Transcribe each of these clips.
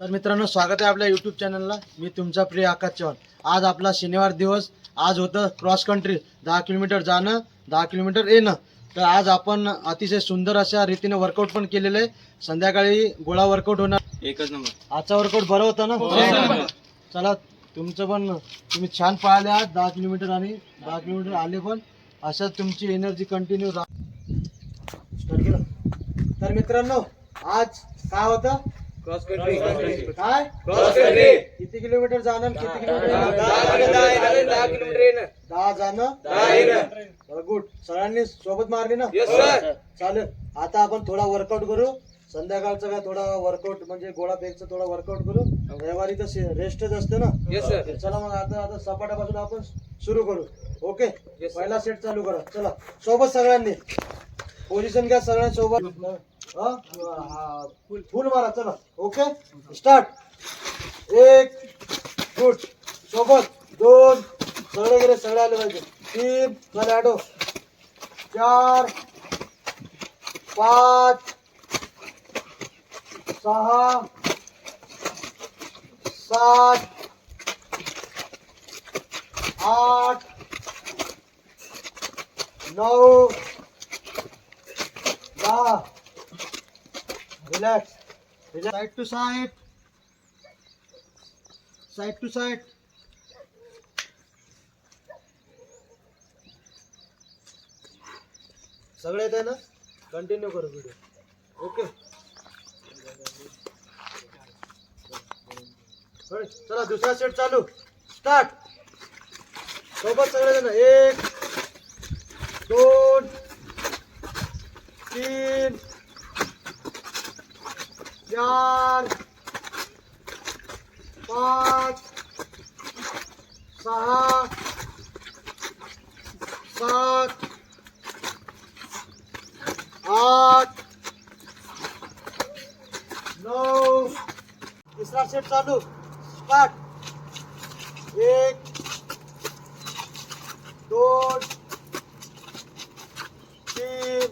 तर मित्रांनो स्वागत आहे आपल्या यूट्यूब चॅनलला मी तुमचा प्रिय आकाश चव्हाण. आज आपला शनिवार दिवस. आज होतं क्रॉस कंट्री दहा किलोमीटर जाणं दहा किलोमीटर येणं. तर आज आपण अतिशय सुंदर अशा रीतीने वर्कआउट पण केलेलं आहे. संध्याकाळी गोळा वर्कआउट होणार. एकच नंबर. आजचा वर्कआउट बरं होता हो, ना चला तुमचं पण तुम्ही छान पळाले आहात दहा किलोमीटर आणि दहा किलोमीटर आले पण अशाच तुमची एनर्जी कंटिन्यू राहा तर मित्रांनो आज काय होतं? क्रॉस कंट्री काय? क्रॉस कंट्री किती किलोमीटर जाणं आणि किती किलोमीटर दहा किलोमीटर येणं. दहा जाणं? दहा येणं. गुड. सगळ्यांनी सोबत मारली ना? येस सर चालेल. आता आपण थोडा वर्कआउट करू. संध्याकाळचा काय थोडा वर्कआउट म्हणजे गोळा फेकचा थोडा वर्कआउट करू. रविवारी तर रेस्टच असते ना? येस सर तर चला मग आता आता सपाटापासून आपण सुरू करू. ओके. पहिला सेट चालू करा. चला. सोबत सगळ्यांनी. पोझिशन घ्या सगळ्यांसोबत. फुल फुल मारा चला. ओके? स्टार्ट. एक गुड सोबत दोन सगळे गेले सगळे आले पाहिजे. तीन झाले आठो चार पाच सहा सात आठ नऊ दहा. Relax side to side side to side सगळे येत आहे ना? कंटिन्यू करू व्हिडिओ ओके चला दुसरा सेट चालू. स्टार्ट सोबत सगळे जण एक दोन तीन चार पाच सहा सात आठ नऊ. तिसरा सेट चालू. स्टार्ट एक दोन तीन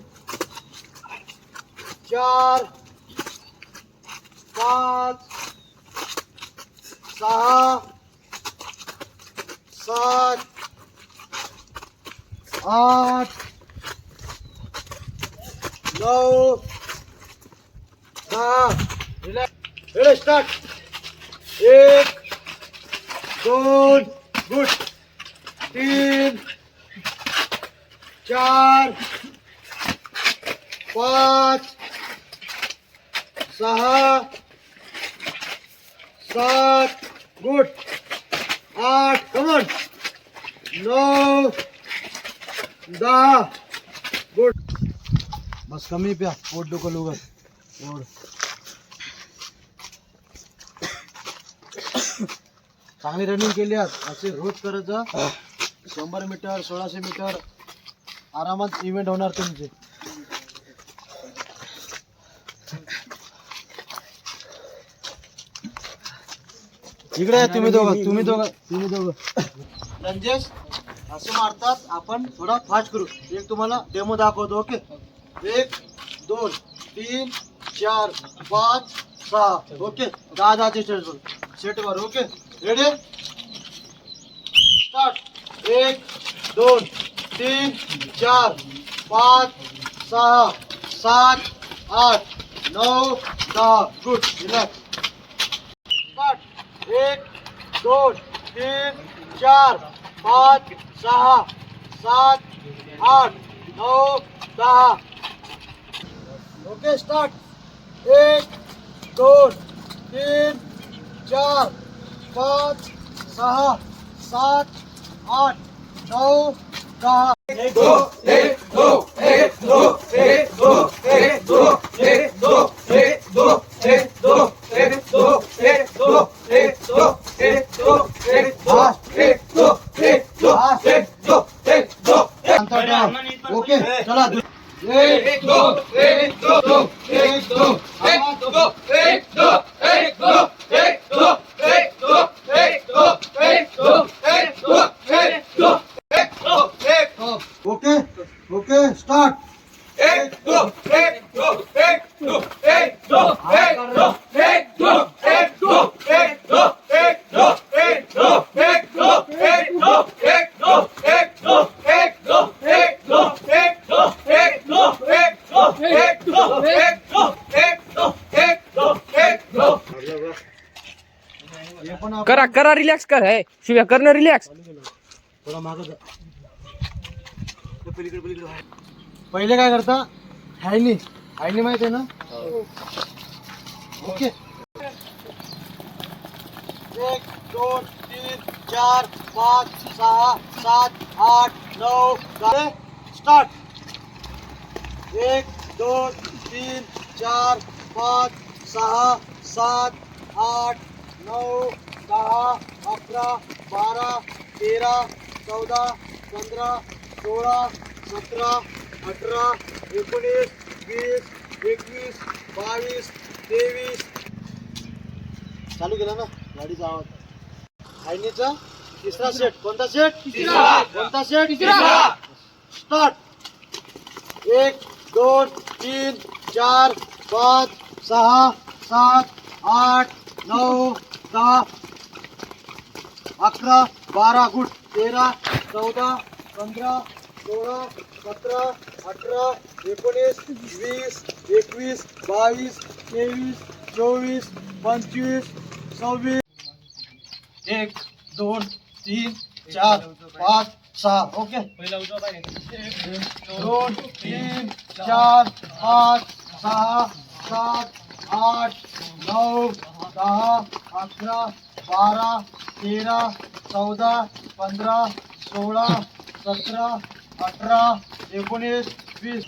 चार. पाच सहा सात आठ नऊ दहा. रिलॅक्स स्टार्ट एक दोन गुड. तीन चार पाच सहा सात गुड. आठ कमन नऊ दहा. गुड. बस कमी प्या. पोट डोकं उघड एवढं चांगली रनिंग केली आज. असे रोज करत जा. शंभर मीटर सोळाशे मीटर. आरामात इव्हेंट होणार तुमचे. इकडे या तुम्ही दोघं तुम्ही दोघं. तुम्ही दोघं. लंजेस असे मारतात आपण थोडा फास्ट करू. एक तुम्हाला डेमो दाखवतो ओके एक दोन तीन चार पाच सहा ओके दहा दहाचे सेट सेटवर ओके रेडी स्टार्ट एक दोन तीन चार पाच सहा सात आठ नऊ दहा. गुड रिलॅक्स एक दोन तीन चार पाच सहा सात आठ नऊ दहा ओके स्टार्ट एक दोन तीन चार पाच सहा सात आठ नऊ दहा ओके Hey! करा करा रिलॅक्स कर हे शिव्या करणं रिलॅक्स थोडा मागं जा पहिले काय करता? हायनी. हायनी माहीत आहे ना? ओके. एक दोन तीन चार पाच सहा सात आठ नऊ दहा. स्टार्ट एक दोन तीन चार पाच सहा सात आठ नऊ दहा अकरा बारा तेरा चौदा पंधरा सोळा सतरा अठरा एकोणीस वीस एकवीस बावीस तेवीस. चालू केला ना? गाडीचा आवाज. आयनीचा तिसरा सेट कोणता सेट कोणता सेट स्टार्ट एक दोन तीन चार पाच सहा सात आठ नऊ दहा अकरा बारा गुट तेरा चौदा पंधरा सोळा सतरा अठरा एकोणीस वीस एकवीस बावीस तेवीस चोवीस पंचवीस सव्वीस. एक दोन तीन चार पाच सहा ओके? दोन तीन चार पाच सहा सात आठ नऊ दहा अकरा बारा तेरा चौदा पंधरा सोळा सतरा अठरा एकोणीस वीस.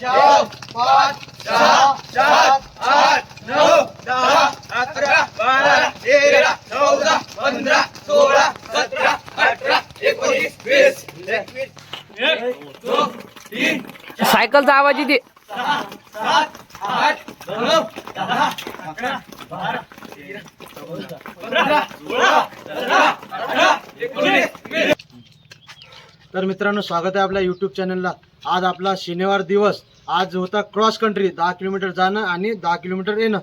चार पाच सहा सात आठ नऊ दहा अकरा बारा तेरा चौदा पंधरा सोळा सतरा अठरा एकोणीस वीस. एकवीस एक दोन तीन सायकलचा आवाज येते सात आठ नऊ दहा अकरा बारा तेरा चौदा पंधरा सोळा सतरा अठरा एकोणीस वीस तर मित्रांनो स्वागत आहे आपल्या यूट्यूब चॅनलला आज आपला शनिवार दिवस. आज होता क्रॉस कंट्री दहा किलोमीटर जाणं आणि दहा किलोमीटर येणं.